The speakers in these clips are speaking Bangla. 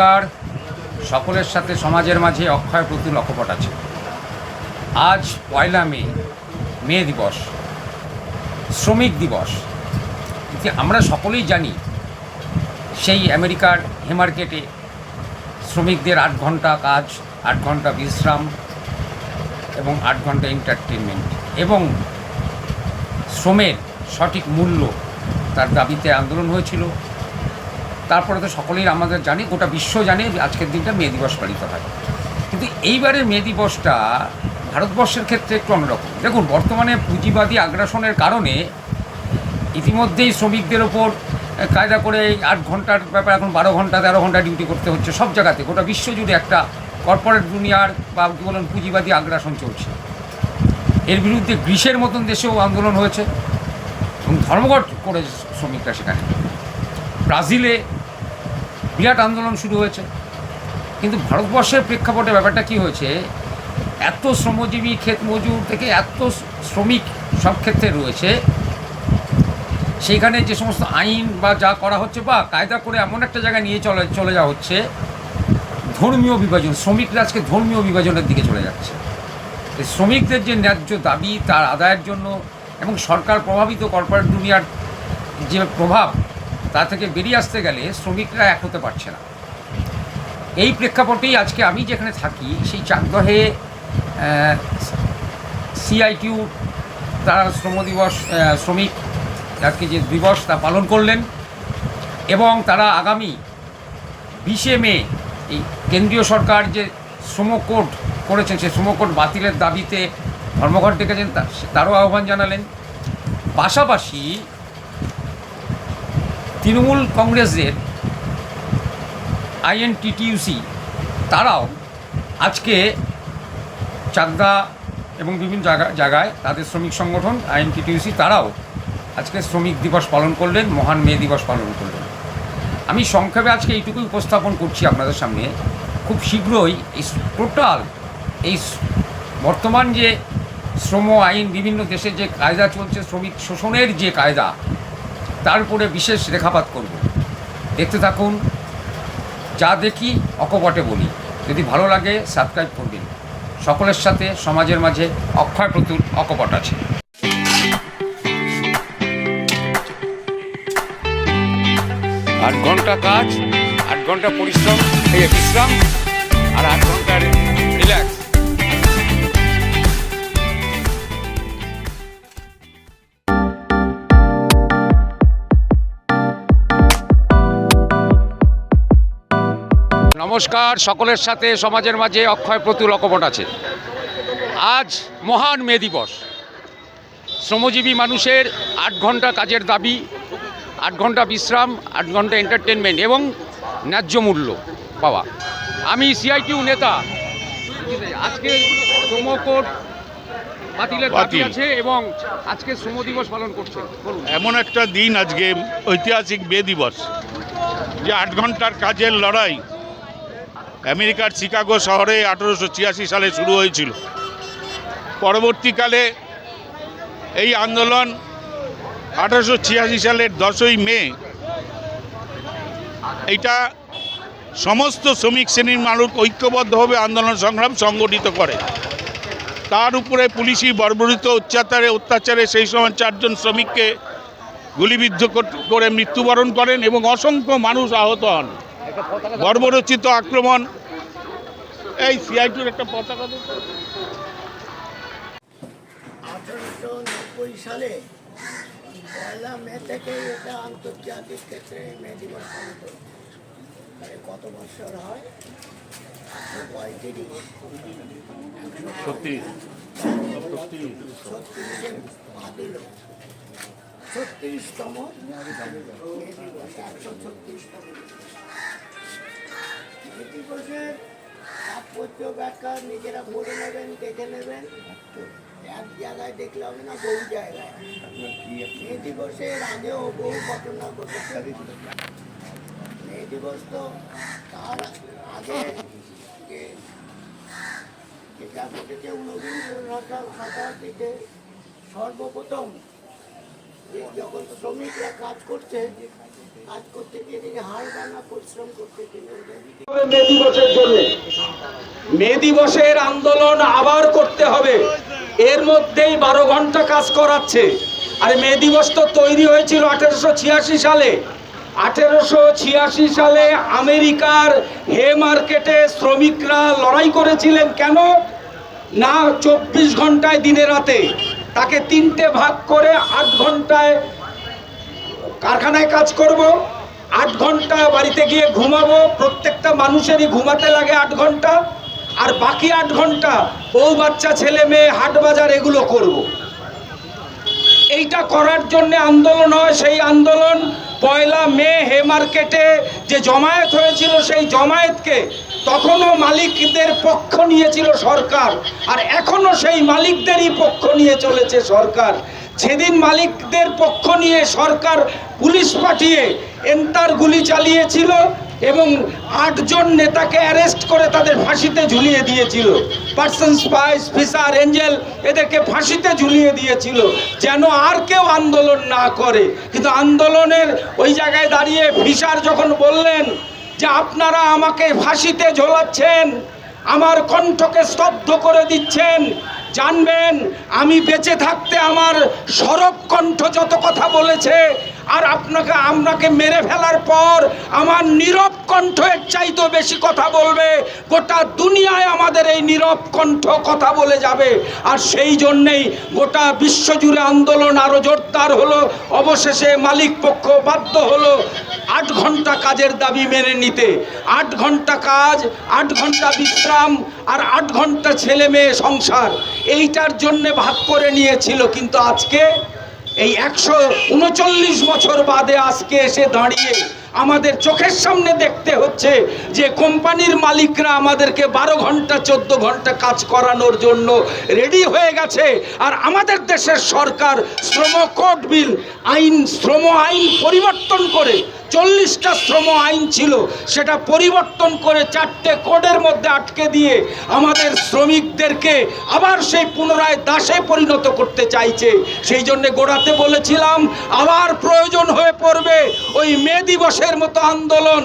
নমস্কার সকলের সাথে সমাজের মাঝে অক্ষয় প্রতি অকপট আছে। আজ পয়লা মে মে দিবস, শ্রমিক দিবস। আমরা সকলেই জানি, সেই আমেরিকার হেমার্কেটে শ্রমিকদের আট ঘণ্টা কাজ, আট ঘণ্টা বিশ্রাম এবং আট ঘণ্টা এন্টারটেনমেন্ট এবং শ্রমের সঠিক মূল্য তার দাবিতে আন্দোলন হয়েছিল। তারপরে তো সকলেই আমাদের জানি, গোটা বিশ্ব জানে আজকের দিনটা মে দিবস পালিত হয়। কিন্তু এইবারের মে দিবসটা ভারতবর্ষের ক্ষেত্রে একটু অন্যরকম। দেখুন, বর্তমানে পুঁজিবাদী আগ্রাসনের কারণে ইতিমধ্যেই শ্রমিকদের ওপর কায়দা করে আট ঘণ্টার ব্যাপার, এখন বারো ঘণ্টা, তেরো ঘণ্টা ডিউটি করতে হচ্ছে সব জায়গাতে। গোটা বিশ্ব জুড়ে একটা কর্পোরেট দুনিয়ার বা কী বলুন, পুঁজিবাদী আগ্রাসন চলছে। এর বিরুদ্ধে গ্রীসের মতন দেশেও আন্দোলন হয়েছে এবং ধর্মঘট করে শ্রমিকরা সেখানে। ব্রাজিলে বিরাট আন্দোলন শুরু হয়েছে। কিন্তু ভারতবর্ষের প্রেক্ষাপটে ব্যাপারটা কি হয়েছে? এত শ্রমজীবী ক্ষেত মজুর থেকে এত শ্রমিক সব ক্ষেত্রে রয়েছে। সেইখানে যে সমস্ত আইন বা যা করা হচ্ছে বা কায়দা করে এমন একটা জায়গায় নিয়ে চলে চলে যাওয়া হচ্ছে, ধর্মীয় বিভাজন, শ্রমিকরা আজকে ধর্মীয় বিভাজনের দিকে চলে যাচ্ছে। শ্রমিকদের যে ন্যায্য দাবি, তার আদায়ের জন্য এবং সরকার প্রভাবিত কর্পোরেট দুনিয়ার যে প্রভাব তা থেকে বেরিয়ে আসতে গেলে শ্রমিকরা এক হতে পারছে না। এই প্রেক্ষাপটেই আজকে আমি যেখানে থাকি, সেই চাকদহে সিআইটিউ তারা শ্রম দিবস শ্রমিক আজকে যে দিবস তা পালন করলেন এবং তারা আগামী বিশে মে এই কেন্দ্রীয় সরকার যে শ্রম কোড করেছেন সেই শ্রম কোড বাতিলের দাবিতে ধর্মঘট ডেকেছেন তারও আহ্বান জানালেন। পাশাপাশি তৃণমূল কংগ্রেসের আইএনটিটিউসি, তারাও আজকে চাকদা এবং বিভিন্ন জায়গা জায়গায় তাদের শ্রমিক সংগঠন, আইএনটিটিউসি, তারাও আজকে শ্রমিক দিবস পালন করলেন, মহান মে দিবস পালন করলেন। আমি সংক্ষেপে আজকে এইটুকুই উপস্থাপন করছি আপনাদের সামনে। খুব শীঘ্রই এই টোটাল এই বর্তমান যে শ্রম আইন, বিভিন্ন দেশে যে কায়দা চলছে, শ্রমিক শোষণের যে কায়দা তার উপরে বিশেষ রেখাপাত করব। দেখতে থাকুন, যা দেখি অকপটে বলি। যদি ভালো লাগে, সাবস্ক্রাইব করবেন। সকলের সাথে, সমাজের মাঝে অক্ষয় প্রতুল অকপট আছে। আট ঘণ্টা কাজ, আট ঘণ্টা পরিশ্রম, এই বিশ্রাম, আর নমস্কার সকলের সাথে সমাজের মাঝে অক্ষয় প্রতুল অকপট আছে। আজ মহান মে দিবস। শ্রমজীবী মানুষের আট ঘণ্টা কাজের দাবি আট ঘণ্টা বিশ্রাম আট ঘণ্টা এন্টারটেনমেন্ট এবং ন্যায্য মূল্য পাওয়া। আমি সিআইটিউ নেতা। আজকে শ্রমকোট বাতিলের দাবি আছে এবং আজকে শ্রম দিবস পালন করছে এমন একটা দিন আজকে ঐতিহাসিক মে দিবস। যে আট ঘণ্টার কাজের লড়াই আমেরিকার শিকাগো শহরে আঠেরোশো ছিয়াশি সালে শুরু হয়েছিল। পরবর্তীকালে এই আন্দোলন আঠেরোশো সালের দশই মে, এইটা সমস্ত শ্রমিক শ্রেণির মানুষ ঐক্যবদ্ধভাবে আন্দোলন সংগ্রাম সংগঠিত করে। তার উপরে পুলিশি বর্বরিত অত্যাচারে অত্যাচারে সেই সময় চারজন শ্রমিককে গুলিবিদ্ধ করে মৃত্যুবরণ করেন এবং অসংখ্য মানুষ আহত হন। বর্বরচিত আক্রমণ। এই সিআইটির একটা পতাকা আঠারোশো নব্বই সালে পয়লা মে থেকে এটা আন্তর্জাতিক ক্ষেত্রে মে দিবস পালিত। কত বছর হয়? একশো পঁয়ত্রিশ ছত্রিশে ছত্রিশতম একশো ছত্রিশতম। তাৎপর্য ব্যাখ্যা নিজেরা পড়ে নেবেন দেখে নেবেন। এক জায়গায় দেখলে হবে না বহু জায়গায়। মে দিবসের আগেও বহু ঘটনা ঘটেছে। মে দিবস তো তার আগে যেটা ঘটেছে ঊনবিংশ শতাব্দীতে সর্বপ্রথম যখন শ্রমিকরা কাজ করছে, কাজ করতে গিয়ে দেখি হাড় ভাঙা পরিশ্রম করতে মে দিবসের জন্য। মে দিবসের আন্দোলন আবার করতে হবে। এর মধ্যেই বারো ঘণ্টা কাজ করাচ্ছে। আর, মে দিবস তো তৈরি হয়েছিল আঠেরোশো ছিয়াশি সালে। আঠেরোশো ছিয়াশি সালে আমেরিকার হে মার্কেটে শ্রমিকরা লড়াই করেছিলেন কেন? না, চব্বিশ ঘন্টায় দিনে রাতে। তাকে তিনটে ভাগ করে আট ঘন্টায় কারখানায় কাজ করব। আট ঘণ্টা বাড়িতে গিয়ে ঘুমাবো। প্রত্যেকটা মানুষেরই ঘুমাতে লাগে আট ঘণ্টা। আর বাকি আট ঘণ্টা বউ, বাচ্চা, ছেলে, মেয়ে, হাট বাজার এগুলো করব। এইটা করার জন্য আন্দোলন হয়। সেই আন্দোলন পয়লা মে হে মার্কেটে যে জমায়েত হয়েছিল সেই জমায়েতকে তখনও মালিকদের পক্ষ নিয়েছিল সরকার, আর এখনও সেই মালিকদেরই পক্ষ নিয়ে চলেছে সরকার। সেদিন মালিকদের পক্ষ নিয়ে সরকার পুলিশ পাঠিয়ে এন্টার গুলি চালিয়েছিল এবং আটজন নেতাকে অ্যারেস্ট করে তাদের ফাঁসিতে ঝুলিয়ে দিয়েছিল। পার্সন, স্পাইস ফিসার এঞ্জেল এদেরকে ফাঁসিতে ঝুলিয়ে দিয়েছিল। যেন আর কেউ আন্দোলন না করে। কিন্তু আন্দোলনের ওই জায়গায় দাঁড়িয়ে ফিসার যখন বললেন যে আপনারা আমাকে ফাঁসিতে ঝোলাচ্ছেন, আমার কণ্ঠকে স্তব্ধ করে দিচ্ছেন, জানবেন, আমি বেঁচে থাকতে আমার সরব কণ্ঠ যত কথা বলেছে আর আপনাকে আপনাকে মেরে ফেলার পর আমার নীরব কণ্ঠ এর চাইতেও বেশি কথা বলবে। গোটা দুনিয়ায় আমাদের এই নীরব কণ্ঠ কথা বলে যাবে। আর সেই জন্যেই গোটা বিশ্বজুড়ে আন্দোলন আরও জোরদার হলো। অবশেষে মালিক পক্ষ বাধ্য হলো আট ঘণ্টা কাজের দাবি মেনে নিতে। আট ঘণ্টা কাজ, আট ঘণ্টা বিশ্রাম আর আট ঘণ্টা ছেলে মেয়ে সংসার। এইটার জন্য ভাগ করে নিয়েছিল কিন্তু আজকে এই একশো উনচল্লিশ বছর বাদে আজকে এসে দাঁড়িয়ে আমাদের চোখের সামনে দেখতে হচ্ছে যে কোম্পানির মালিকরা আমাদেরকে বারো ঘণ্টা, চোদ্দ ঘণ্টা কাজ করানোর জন্য রেডি হয়ে গেছে। আর আমাদের দেশের সরকার শ্রম কোড বিল, আইন, শ্রম আইন পরিবর্তন করে চল্লিশটা শ্রম আইন ছিল, সেটা পরিবর্তন করে চারটে কোডের মধ্যে আটকে দিয়ে আমাদের শ্রমিকদেরকে আবার সেই পুনরায় দাসে পরিণত করতে চাইছে। সেই জন্য গোড়াতে বলেছিলাম, আবার প্রয়োজন হয়ে পড়বে ওই মে দিবসের মতো আন্দোলন।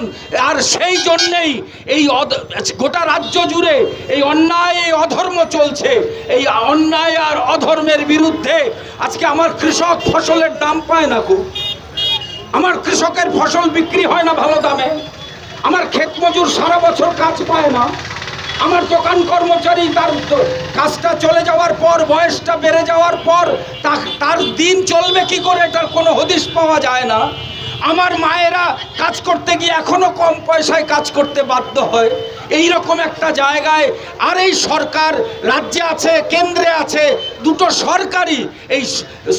আর সেই জন্যেই এই গোটা রাজ্য জুড়ে এই অন্যায়, এই অধর্ম চলছে। এই অন্যায় আর অধর্মের বিরুদ্ধে আজকে আমার কৃষক ফসলের দাম পায় না খুব। আমার কৃষকের ফসল বিক্রি হয় না ভালো দামে। আমার ক্ষেত মজুর সারা বছর কাজ পায় না। আমার দোকান কর্মচারী তার কাজটা চলে যাওয়ার পর, বয়সটা বেড়ে যাওয়ার পর তার দিন চলবে কি করে? এটার কোনো হদিশ পাওয়া যায় না। আমার মায়েরা কাজ করতে গিয়ে এখনও কম পয়সায় কাজ করতে বাধ্য হয়। এই রকম একটা জায়গায় আর এই সরকার রাজ্যে আছে, কেন্দ্রে আছে, দুটো সরকারি এই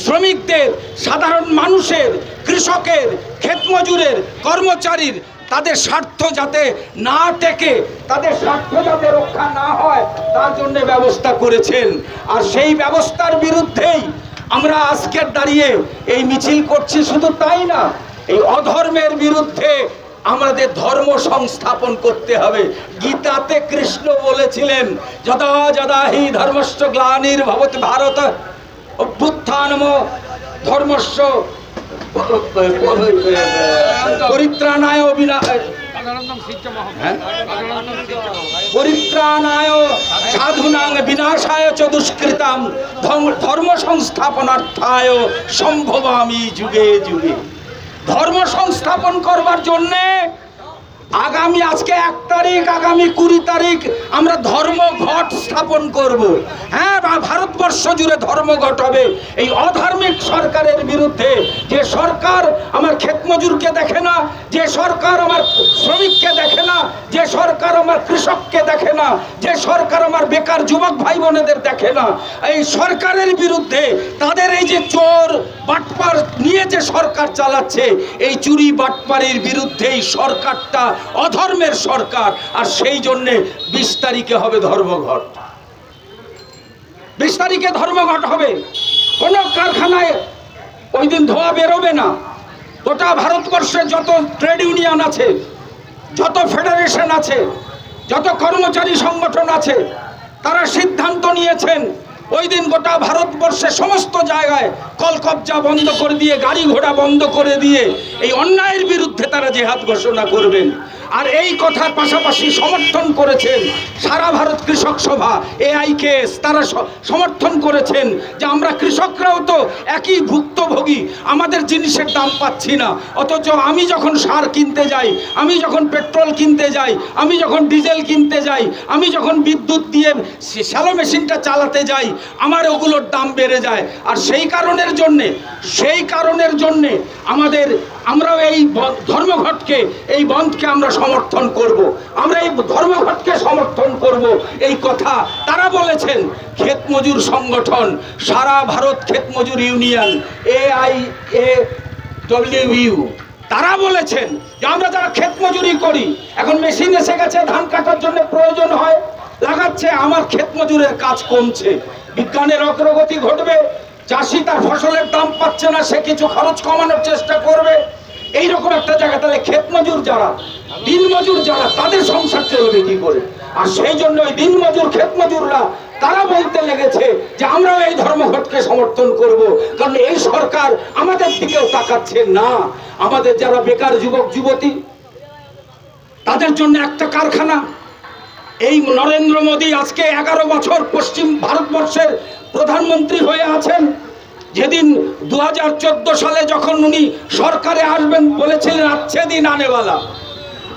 শ্রমিকদের, সাধারণ মানুষের, কৃষকের, ক্ষেতমজুরের, কর্মচারীর, তাদের স্বার্থ যাতে না টেকে, তাদের স্বার্থ যাতে রক্ষা না হয়, তার জন্য ব্যবস্থা করেছেন। আর সেই ব্যবস্থার বিরুদ্ধেই আমরা আজকের দাঁড়িয়ে এই মিছিল করছি, শুধু তাই না এই অধর্মের বিরুদ্ধে আমাদের ধর্ম সংস্থাপন করতে হবে গীতাতে কৃষ্ণ বলেছিলেন, যদা যদা হি ধর্মস্ব গ্লানির ভবত ভারত অভ্যুত্থানম ধর্মস্ব পরিত্রাণায় হ্যাঁ? পরিত্রাণায় সাধুনাং বিনাশায় চ দুষ্কৃতাম ধর্ম সংস্থাপনার্থায় সম্ভবামি যুগে যুগে ধর্ম সংস্থাপন করবার জন্যে আগামী আজকে এক তারিখ, আগামী কুড়ি তারিখ আমরা ধর্মঘট স্থাপন করব। হ্যাঁ ভারতবর্ষ জুড়ে ধর্মঘট হবে। এই অধার্মিক সরকারের বিরুদ্ধে যে সরকার আমার ক্ষেতমজুরকে দেখে না, যে সরকার আমার শ্রমিককে দেখে না, যে সরকার আমার কৃষককে দেখে না, যে সরকার আমার বেকার যুবক ভাই বোনেদের দেখে না, এই সরকারের বিরুদ্ধে তাদের এই যে চোর বাটপার নিয়ে যে সরকার চালাচ্ছে, এই চুরি বাটপারির বিরুদ্ধে এই সরকারটা অধর্মের সরকার, আর সেই জন্যে বিশ তারিখে হবে ধর্মঘট। বিশ তারিখে ধর্মঘট হবে। কোনো কারখানায় ওই দিন ধোয়া বেরোবে না। গোটা ভারতবর্ষে যত ট্রেড ইউনিয়ন আছে, যত ফেডারেশন আছে, যত কর্মচারী সংগঠন আছে তারা সিদ্ধান্ত নিয়েছেন, ওই দিন গোটা ভারতবর্ষে সমস্ত জায়গায় কলকবজা বন্ধ করে দিয়ে, গাড়ি ঘোড়া বন্ধ করে দিয়ে, এই অন্যায়ের বিরুদ্ধে তারা জেহাদ ঘোষণা করবেন। আর এই কথার পাশাপাশি সমর্থন করেছেন সারা ভারত কৃষক সভা এআইকেএস তারা সমর্থন করেছেন যে আমরা কৃষকরাও তো একই ভুক্তভোগী, আমাদের জিনিসের দাম পাচ্ছি না। অথচ আমি যখন সার কিনতে যাই, আমি যখন পেট্রোল কিনতে যাই, আমি যখন ডিজেল কিনতে যাই, আমি যখন বিদ্যুৎ দিয়ে শ্যালো মেশিনটা চালাতে যাই, আমার ওগুলোর দাম বেড়ে যায়। আর সেই কারণের জন্যে, সেই কারণের জন্যে আমাদের আমরাও এই ধর্মঘটকে, এই বন্ধকে আমরা সমর্থন করব। আমরা এই ধর্মঘটকে সমর্থন করব। এই কথা তারা বলেছেন। ক্ষেত মজুর সংগঠন, সারা ভারত ক্ষেত মজুর union A I A W U তারা বলেছেন যে আমরা যারা ক্ষেত মজুরি করি, এখন মেশিন এসে গেছে, ধান কাটার জন্য প্রয়োজন হয়, লাগাচ্ছে, আমার ক্ষেত মজুরের কাজ কমছে। বিজ্ঞানের অগ্রগতি ঘটবে চাষি তার ফসলের দাম পাচ্ছে না, সে কিছু খরচ কমানোর চেষ্টা করবে। এইরকম একটা জায়গা, তাহলে ক্ষেত মজুর যারা, দিন মজুর যারা, তাদের সংসার চলবে কি করে? আর সেই জন্য ওই দিন মজুর, ক্ষেত মজুররা, তারা বলতে লেগেছে যে আমরাও এই ধর্মঘটকে সমর্থন করব। কারণ এই সরকার আমাদের দিকেও তাকাচ্ছে না। আমাদের যারা বেকার যুবক, যুবতী, তাদের জন্য একটা কারখানা। এই নরেন্দ্র মোদী আজকে এগারো বছর পশ্চিম ভারতবর্ষের প্রধানমন্ত্রী হয়ে আছেন, যেদিন দু হাজার চোদ্দ সালে যখন উনি সরকারে আসবেন বলেছিলেন, আচ্ছে দিন আনেওয়ালা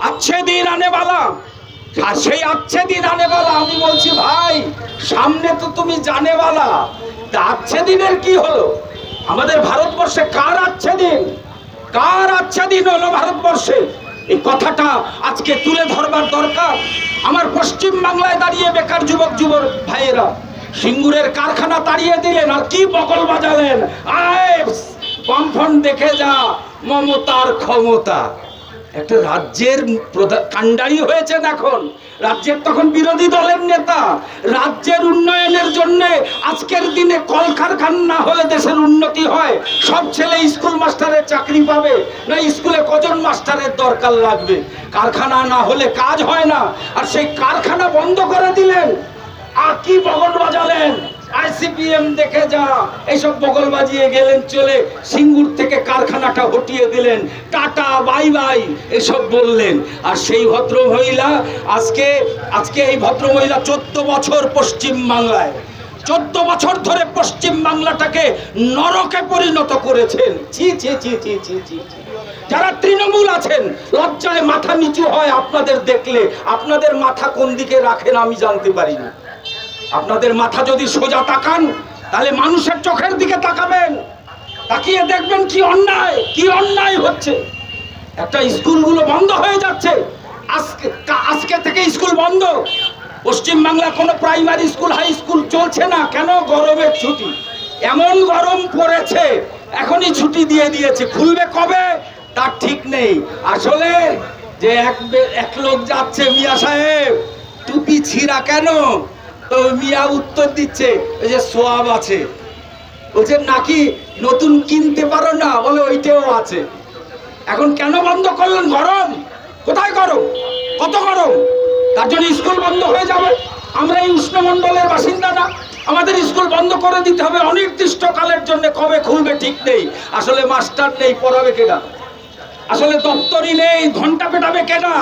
আচ্ছে দিন আনেওয়ালা আর সেই আচ্ছে দিন আনেওয়ালা আমি বলছি, ভাই, সামনে তো তুমি জানেওয়ালা তা আচ্ছে দিনের কি হলো? আমাদের ভারতবর্ষে কার আচ্ছে দিন? কার আচ্ছা দিন হলো ভারতবর্ষে? এই কথাটা আজকে তুলে ধরবার দরকার। আমার পশ্চিম বাংলায় দাঁড়িয়ে বেকার যুবক যুবক ভাইয়েরা সিঙ্গুরের কারখানা তাড়িয়ে দিলেন আর কি বকল বাজালেন? আয় দেখে যা, মমতার ক্ষমতা। একটা রাজ্যের কাণ্ডারি হয়েছেন এখন। রাজ্যের তখন বিরোধী দলের নেতা। রাজ্যের উন্নয়নের জন্য আজকের দিনে কলকারখানা না হলে দেশের উন্নতি হয়। সব ছেলে স্কুল মাস্টারের চাকরি পাবে। না, স্কুলে কজন মাস্টারের দরকার লাগবে? কারখানা না হলে কাজ হয় না। আর সেই কারখানা বন্ধ করে দিলেন। কি বগল বাজালেন? আইসিপিএম দেখে যা, এইসব বগল বাজিয়ে গেলেন চলে, সিঙ্গুর থেকে কারখানাটা হটিয়ে দিলেন। টাটা, বাই বাই, এসব বললেন। আর সেই ভদ্র মহিলা, আজকে আজকে এই ভদ্র মহিলা চোদ্দ বছর পশ্চিম বাংলায়। চোদ্দ বছর ধরে পশ্চিম বাংলাটাকে নরকে পরিণত করেছেন। ছি ছি ছি ছি ছি ছি। যারা তৃণমূল আছেন, লজ্জায় মাথা নিচু হয় আপনাদের দেখলে। আপনাদের মাথা কোন দিকে রাখেন আমি জানতে পারি না। আপনাদের মাথা যদি সোজা তাকান, তাহলে মানুষের চোখের দিকে তাকাবেন। তাকিয়ে দেখবেন কি অন্যায় কি অন্যায় হচ্ছে। একটা স্কুলগুলো বন্ধ হয়ে যাচ্ছে। আজকে আজকে থেকে স্কুল বন্ধ। পশ্চিমবাংলা কোনো প্রাইমারি স্কুল, হাই স্কুল চলছে না। কেন? গরমের ছুটি। এমন গরম পড়েছে, এখনই ছুটি দিয়ে দিয়েছে। খুলবে কবে? তার ঠিক নেই। আসলে যে এক এক লোক যাচ্ছে মিয়া সাহেব, টুপি ছিঁড়া কেন? তো মিয়া উত্তর দিচ্ছে ওই যে সোয়াব আছে। বলছে, নাকি নতুন কিনতে পারো না? বলে, ওইটাও আছে। এখন কেন বন্ধ করলেন? গরম? কোথায় গরম? কত গরম? তার জন্য স্কুল বন্ধ হয়ে যাবে। আমরা এই উষ্ণমণ্ডলের বাসিন্দা না আমাদের স্কুল বন্ধ করে দিতে হবে। অনির্দিষ্টকালের জন্য কবে খুলবে ঠিক নেই। আসলে মাস্টার নেই, পড়াবে কেনা আসলে দপ্তরি নেই, ঘণ্টা পেটাবে কেনা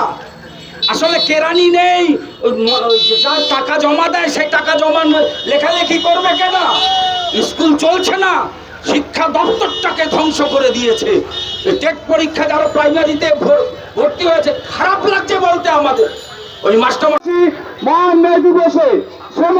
আসলে কেরানি নেই। যার টাকা জমা দেয়, সেই টাকা জমা লেখালেখি করবে কেনা স্কুল চলছে না। শিক্ষা দপ্তরটাকে ধ্বংস করে দিয়েছে। টেট পরীক্ষা যারা প্রাইমারিতে ভর্তি হয়েছে, খারাপ লাগছে বলতে আমাদের। ওই মাস্টার মহান মে দিবসে শ্রম